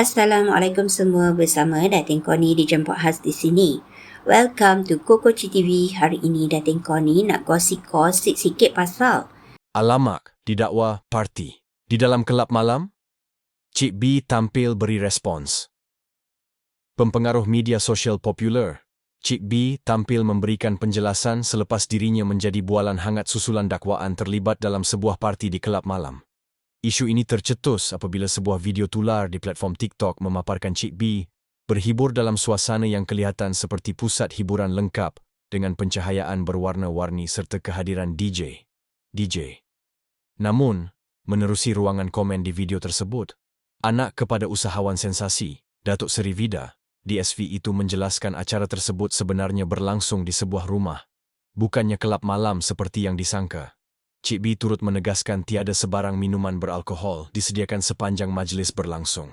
Assalamualaikum semua bersama Datin Koni dijemput khas di sini. Welcome to Koko TV. Hari ini Datin Koni nak gosip-gosip sikit pasal Alamak didakwa parti. Di dalam kelab malam, Cik B tampil beri respons. Pempengaruh media sosial popular, Cik B tampil memberikan penjelasan selepas dirinya menjadi bualan hangat susulan dakwaan terlibat dalam sebuah parti di kelab malam. Isu ini tercetus apabila sebuah video tular di platform TikTok memaparkan Cik B berhibur dalam suasana yang kelihatan seperti pusat hiburan lengkap dengan pencahayaan berwarna-warni serta kehadiran DJ. DJ. Namun, menerusi ruangan komen di video tersebut, anak kepada usahawan sensasi, Datuk Seri Vida, DSV itu menjelaskan acara tersebut sebenarnya berlangsung di sebuah rumah, bukannya kelab malam seperti yang disangka. Cik B turut menegaskan tiada sebarang minuman beralkohol disediakan sepanjang majlis berlangsung.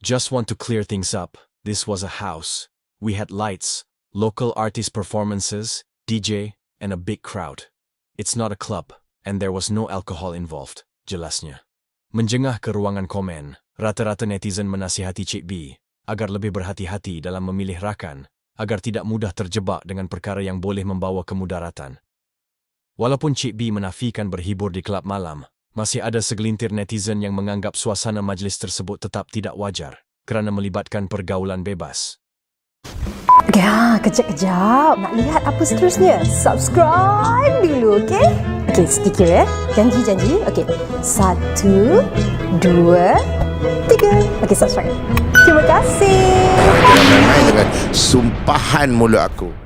Just want to clear things up, this was a house. We had lights, local artist performances, DJ, and a big crowd. It's not a club, and there was no alcohol involved, jelasnya. Menjengah ke ruangan komen, rata-rata netizen menasihati Cik B agar lebih berhati-hati dalam memilih rakan, agar tidak mudah terjebak dengan perkara yang boleh membawa kemudaratan. Walaupun Cik B menafikan berhibur di kelab malam, masih ada segelintir netizen yang menganggap suasana majlis tersebut tetap tidak wajar kerana melibatkan pergaulan bebas. Ya, kejap-kejap. Nak lihat apa seterusnya? Subscribe dulu, okey? Okey, sedikit ya. Janji-janji. Okey. Satu, dua, tiga. Okey, subscribe. Terima kasih. Dengan sumpahan mulut aku.